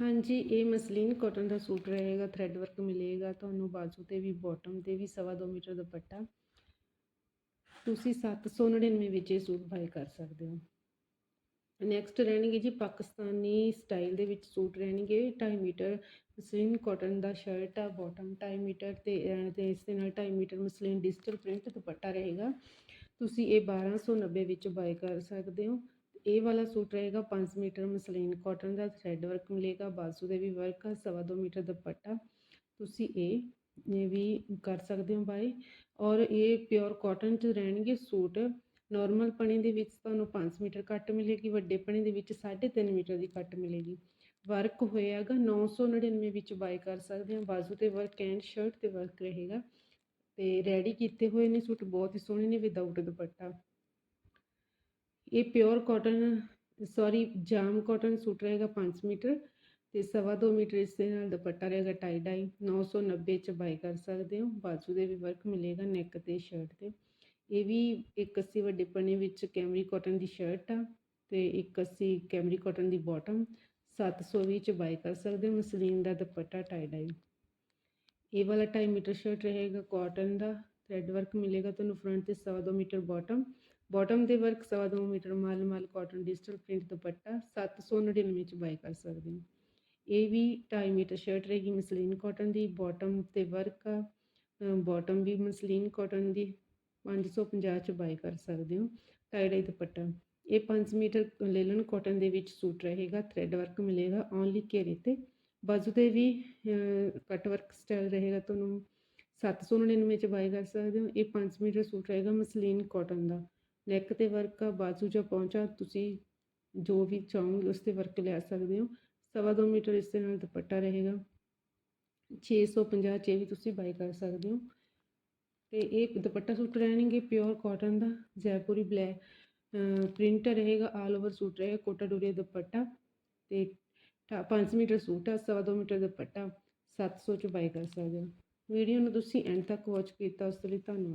ਹਾਂਜੀ, ਇਹ muslin cotton ਦਾ ਸੂਟ ਰਹੇਗਾ ਥ੍ਰੈਡ ਵਰਕ ਮਿਲੇਗਾ, ਤੁਹਾਨੂੰ ਬਾਜੂ ਤੇ ਵੀ ਬਾਟਮ ਤੇ ਵੀ, ਸਵਾ ਦੋ ਮੀਟਰ ਦੁਪੱਟਾ। ਤੁਸੀਂ 799 ਵਿੱਚ ਇਹ ਸੂਟ ਬਾਈ ਕਰ ਸਕਦੇ ਹੋ। ਨੈਕਸਟ ਰਹਿਣਗੇ ਜੀ ਪਾਕਿਸਤਾਨੀ ਸਟਾਈਲ ਦੇ ਵਿੱਚ ਸੂਟ ਰਹਿਣਗੇ 2.5 ਮੀਟਰ ਮਸਲੀਨ ਕਾਟਨ ਦਾ ਸ਼ਰਟ ਆ ਬਾਟਮ 2.5 ਮੀਟਰ ਤੇ ਤੇ ਇਸ ਦੇ ਨਾਲ 2.5 metre muslin digital print dupatta ਰਹੇਗਾ। ਤੁਸੀਂ ਇਹ 1290 ਵਿੱਚ ਬਾਈ ਕਰ ਸਕਦੇ ਹੋ। ਇਹ ਵਾਲਾ ਸੂਟ ਰਹੇਗਾ 5 ਮੀਟਰ ਮਸਲੀਨ ਕਾਟਨ ਦਾ ਥ੍ਰੈਡ ਵਰਕ ਮਿਲੇਗਾ, ਬਾਜ਼ੂ ਦੇ ਵੀ ਵਰਕ ਆ, ਸਵਾ ਦੋ ਮੀਟਰ ਦੁਪੱਟਾ। ਤੁਸੀਂ ਇਹ ਇਹ ਵੀ ਕਰ ਸਕਦੇ ਹੋ ਬਾਈ ਔਰ ਇਹ ਪਿਓਰ ਕਾਟਨ ਚ ਰਹਿਣਗੇ ਸੂਟ। ਨਾਰਮਲ ਪਣੀ ਦੇ ਵਿੱਚ ਤੁਹਾਨੂੰ 5 ਮੀਟਰ ਕੱਟ ਮਿਲੇਗੀ, ਵੱਡੇ ਪਣੀ ਦੇ ਵਿੱਚ 3.5 ਮੀਟਰ ਦੀ ਕੱਟ ਮਿਲੇਗੀ। ਵਰਕ ਹੋਏਗਾ 999 ਵਿੱਚ ਬਾਈ ਕਰ ਸਕਦੇ ਹੋ। ਬਾਜ਼ੂ ਤੇ ਵਰਕ ਐਂਡ ਸ਼ਰਟ ਤੇ ਵਰਕ ਰਹੇਗਾ। ਤੇ ਰੈਡੀ ਕੀਤੇ ਹੋਏ ਨੇ ਸੂਟ, ਬਹੁਤ ਹੀ ਸੋਹਣੇ ਨੇ ਵਿਦਆਊਟ ਦੁਪੱਟਾ। ਇਹ pure cotton sorry jam cotton suit ਰਹੇਗਾ 5 ਮੀਟਰ ਤੇ ਸਵਾ ਦੋ ਮੀਟਰ ਇਸ ਦੇ ਨਾਲ ਦੁਪੱਟਾ ਰਹੇਗਾ ਟਾਈ ਡਾਈ 990 ਚ ਬਾਈ ਕਰ ਸਕਦੇ ਹੋ। ਬਾਜੂ ਦੇ ਵੀ ਵਰਕ ਮਿਲੇਗਾ ਨੈਕ ਤੇ ਸ਼ਰਟ ਤੇ। ਇਹ ਵੀ 81 ਵੱਡੇ ਪਣੇ ਵਿੱਚ ਕੈਮਰੀ ਕਾਟਨ ਦੀ ਸ਼ਰਟ ਆ ਤੇ 81 ਕੈਮਰੀ ਕਾਟਨ ਦੀ ਬਾਟਮ 720 ਚ ਬਾਈ ਕਰ ਸਕਦੇ ਹੋ ਮਸਲੀਨ ਦਾ ਦੁਪੱਟਾ ਟਾਈ ਡਾਈ ਇਹ ਵਾਲਾ 2.5 ਮੀਟਰ ਸ਼ਰਟ ਰਹੇਗਾ ਕਾਟਨ ਦਾ। ਥ੍ਰੈਡ ਵਰਕ ਮਿਲੇਗਾ ਤੁਹਾਨੂੰ ਫਰੰਟ ਤੇ ਸਵਾ ਦੋ ਮੀਟਰ ਬਾਟਮ ਬਾਟਮ ਦੇ ਵਰਕ ਸਵਾ ਦੋ ਮੀਟਰ, ਮਾਲ ਮਾਲ ਕਾਟਨ ਡਿਜੀਟਲ ਪ੍ਰਿੰਟ ਦੁਪੱਟਾ 799 ਚ ਬਾਈ ਕਰ ਸਕਦੇ ਹੋ। ਇਹ ਵੀ 2.5 ਮੀਟਰ ਸ਼ਰਟ ਰਹੇਗੀ ਮਸਲੀਨ ਕਾਟਨ ਦੀ ਬਾਟਮ ਤੇ ਵਰਕ ਆ। ਬਾਟਮ ਵੀ ਮਸਲੀਨ ਕਾਟਨ ਦੀ 550 ਚ ਬਾਈ ਕਰ ਸਕਦੇ ਹੋ। ਟਾਈ ਡਾਈ ਦੁਪੱਟਾ, ਇਹ 5 ਮੀਟਰ ਲੇਲਨ ਕਾਟਨ ਦੇ ਵਿੱਚ ਸੂਟ ਰਹੇਗਾ ਥ੍ਰੈਡ ਵਰਕ ਮਿਲੇਗਾ ਓਨਲੀ ਘੇਰੇ ਤੇ। ਬਾਜੂ ਤੇ ਵੀ ਕਟ ਵਰਕ ਸਟਾਈਲ ਰਹੇਗਾ ਤੁਹਾਨੂੰ 799 ਚ ਬਾਈ ਕਰ ਸਕਦੇ ਹੋ। ਇਹ 5 ਮੀਟਰ ਸੂਟ ਰਹੇਗਾ ਮਸਲੀਨ ਕਾਟਨ ਦਾ। ਨੈਕ ਤੇ ਵਰਕ ਆ, ਬਾਜੂ ਜਾਂ ਪਹੁੰਚਾ, ਤੁਸੀਂ ਜੋ ਵੀ ਚਾਹੋਗੇ ਉਸ ਤੇ ਵਰਕ ਲਿਆ ਸਕਦੇ ਹੋ। ਸਵਾ ਦੋ ਮੀਟਰ ਇਸ ਦੇ ਨਾਲ ਦੁਪੱਟਾ ਰਹੇਗਾ। 650 ਚ ਇਹ ਵੀ ਤੁਸੀਂ ਬਾਈ ਕਰ ਸਕਦੇ ਹੋ। ਤੇ ਇਹ ਦੁਪੱਟਾ ਸੂਟ ਰਹਿਣਗੇ ਪਿਓਰ ਕਾਟਨ ਦਾ, ਜੈਪੁਰੀ ਬਲੈਕ ਪ੍ਰਿੰਟ ਰਹੇਗਾ, ਆਲ ਓਵਰ ਸੂਟ ਰਹੇਗਾ, ਕੋਟਾ ਡੋਰੀਆ ਦੁਪੱਟਾ ਤੇ 5 ਮੀਟਰ ਸੂਟ ਆ, ਸਵਾ ਦੋ ਮੀਟਰ ਦੁਪੱਟਾ 700 ਚ ਬਾਈ ਕਰ ਸਕਦੇ ਹੋ। ਵੀਡੀਓ ਨੂੰ ਤੁਸੀਂ ਐਂਡ ਤੱਕ ਵਾਚ ਕੀਤਾ, ਉਸ ਲਈ ਧੰਨਵਾਦ।